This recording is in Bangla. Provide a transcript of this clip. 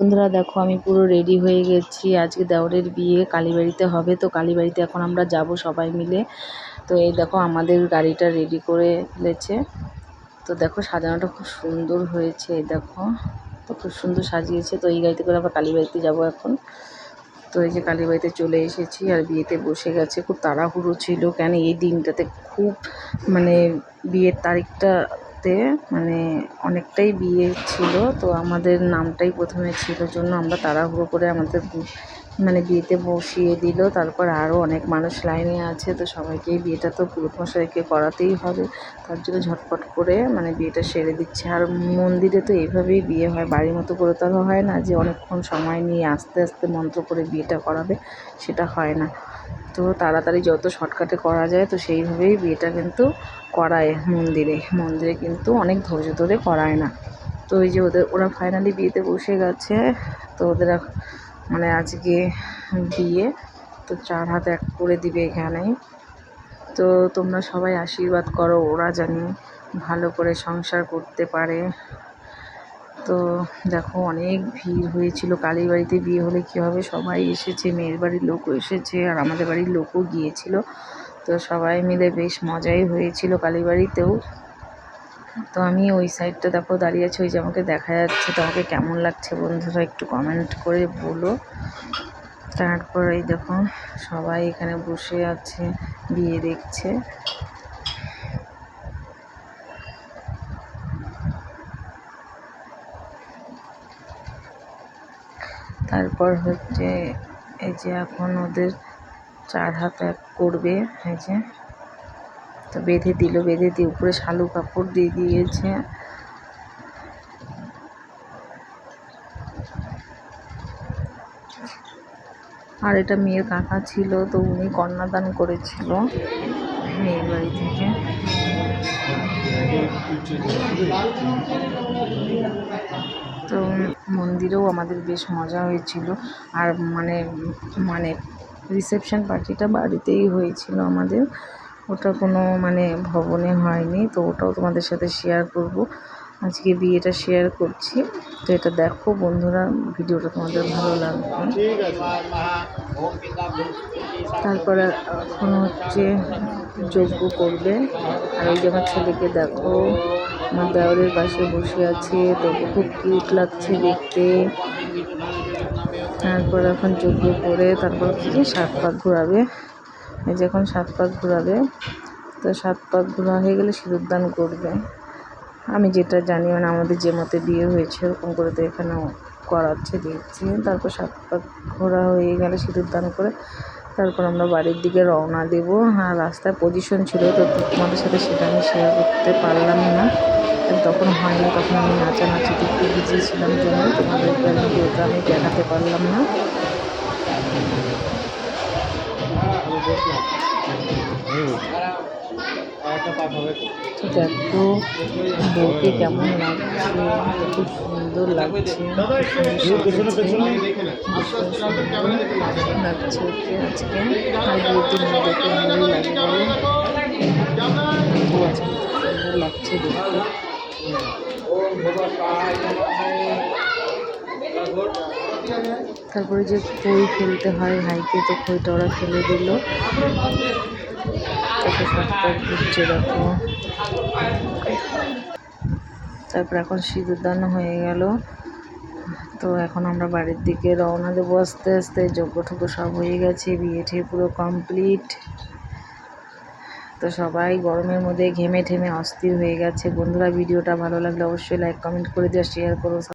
বন্ধুরা দেখো, আমি পুরো রেডি হয়ে গেছি। আজকে দেওরের বিয়ে, কালীবাড়িতে হবে তো, কালীবাড়িতে এখন আমরা যাব সবাই মিলে। তো এই দেখো, আমাদের গাড়িটা রেডি করে ফেলেছে। তো দেখো, সাজানোটা খুব সুন্দর হয়েছে, এই দেখো। তো খুব সুন্দর সাজিয়েছে। তো এই গাড়িতে করে আবার কালীবাড়িতে যাব এখন। তো এই যে কালীবাড়িতে চলে এসেছি আর বিয়েতে বসে গেছে। খুব তাড়াহুড়ো ছিল কেন? এই দিনটাতে খুব মানে বিয়ের তারিখটা তে মানে অনেকটাই বিয়ে ছিল, তো আমাদের নামটাই প্রথমে ছিল, জন্য আমরা তাড়াহুড়ো করে আমাদের মানে বিয়েতে বসিয়ে দিল, তারপর আরও অনেক মানুষ লাইনে আছে, তো সবাইকেই বিয়েটা তো পুরোহিত মশাইকে করাতেই হবে। তার জন্য ঝটপট করে মানে বিয়েটা সেরে দিচ্ছে। আর মন্দিরে তো এইভাবেই বিয়ে হয়, বাড়ির মতো করে তো হয় না যে অনেকক্ষণ সময় নিয়ে আস্তে আস্তে মন্ত্র করে বিয়েটা করাবে, সেটা হয় না। তো তাড়াতাড়ি যত শর্টকাটে করা যায়, তো সেইভাবেই বিয়েটা কিন্তু করায় মন্দিরে। মন্দিরে কিন্তু অনেক ধৈর্য ধরে করায় না। তো ওই যে ওদের, ওরা ফাইনালি বিয়েতে বসে গেছে, তো ওদের মানে আজকে বিয়ে, তো চার হাত এক করে দিবে এখানে। তো তোমরা সবাই আশীর্বাদ করো, ওরা জানি ভালো করে সংসার করতে পারে। তো দেখো, অনেক ভিড় হয়েছিল। কালীবাড়িতে বিয়ে হলে কী হবে? সবাই এসেছে, মেয়ের বাড়ির লোকও এসেছে, আর আমাদের বাড়ির লোকও গিয়েছিল। তো সবাই মিলে বেশ মজাই হয়েছিল কালীবাড়িতেও তো আমি ওই সাইডটা দেখো দাঁড়িয়ে আছি, ওই যে আমাকে দেখা যাচ্ছে, তো আমাকে কেমন লাগছে বন্ধুরা একটু কমেন্ট করে বলো। তারপর এই দেখো সবাই এখানে বসে আছে, বিয়ে দেখছে। তারপর হচ্ছে এই যে এখন ওদের চার হাত এক করবে, এই যে। তো বেঁধে দিল, বেঁধে দিয়ে উপরে শালু কাপড় দিয়ে দিয়েছে। আর এটা মেয়ের কাকা ছিল, তো উনি কন্যাদান করেছিল মেয়ের বাড়ি থেকে। তো মন্দিরেও আমাদের বেশ মজা হয়েছিল। আর মানে মানে রিসেপশন পার্টিটা বাড়িতেই হয়েছিল আমাদের। ওটা কোনো মানে ভবনে হয়নি, তো ওটাও তোমাদের সাথে শেয়ার করব। আজকে বিয়েটা শেয়ার করছি। তো এটা দেখো বন্ধুরা, ভিডিওটা তোমাদের ভালো লাগবে। তারপরে এখন হচ্ছে যজ্ঞ করবে। আর ওই যে আমার ছেলেকে দেখো আমার দেওয়ারের পাশে বসে আছে, তো খুব কিউট লাগছে দেখতে। তারপর এখন যজ্ঞ করে তারপর কি সাত পাক ঘোরাবে। এই যে এখন সাত পাক ঘোরাবে। তো সাত পাক ঘোরা হয়ে গেলে সিঁদুরদান করবে। আমি যেটা জানি মানে আমাদের যে মতে বিয়ে হয়েছে, ওরকম করে তো এখানেও করাচ্ছে, দেখছি। তারপর সাত পাক ঘোরা হয়ে গেলে সিঁদুরদান করে তারপর আমরা বাড়ির দিকে রওনা দেব। আর রাস্তায় পজিশন ছিল তো তোমাদের সাথে সেটা আমি শেয়ার করতে পারলাম না। তখন হয়নি, তখন আমি নাচানাচিতে একটু ভিজিয়েছিলাম জন্য তোমাদেরকে আমি দেখাতে পারলাম না। দেখো বউকে কেমন লাগছে, খুব সুন্দর লাগছে। লাগছে ওকে আজকে? মেয়েদেরকে ভালোই লাগে সুন্দর লাগছে দেখতে তারপরে যে খই ফেলতে হয় ভাইকে তো খইটা ওরা ফেলে দিল। কত সাতটার ঘুরছে দেখো। তারপর এখন সিঁদুরদান হয়ে গেল। তো এখন আমরা বাড়ির দিকে রওনা দেবো আস্তে আস্তে। ঠোগ্য সব হয়ে গেছে, বিয়ে ঠিয়ে পুরো কমপ্লিট তো সবাই গরমের মধ্যে ঘেমে ঠেমে অস্থির হয়ে গেছে। বন্ধুরা, ভিডিওটা ভালো লাগলে অবশ্যই লাইক কমেন্ট করে দেওয়া শেয়ার করো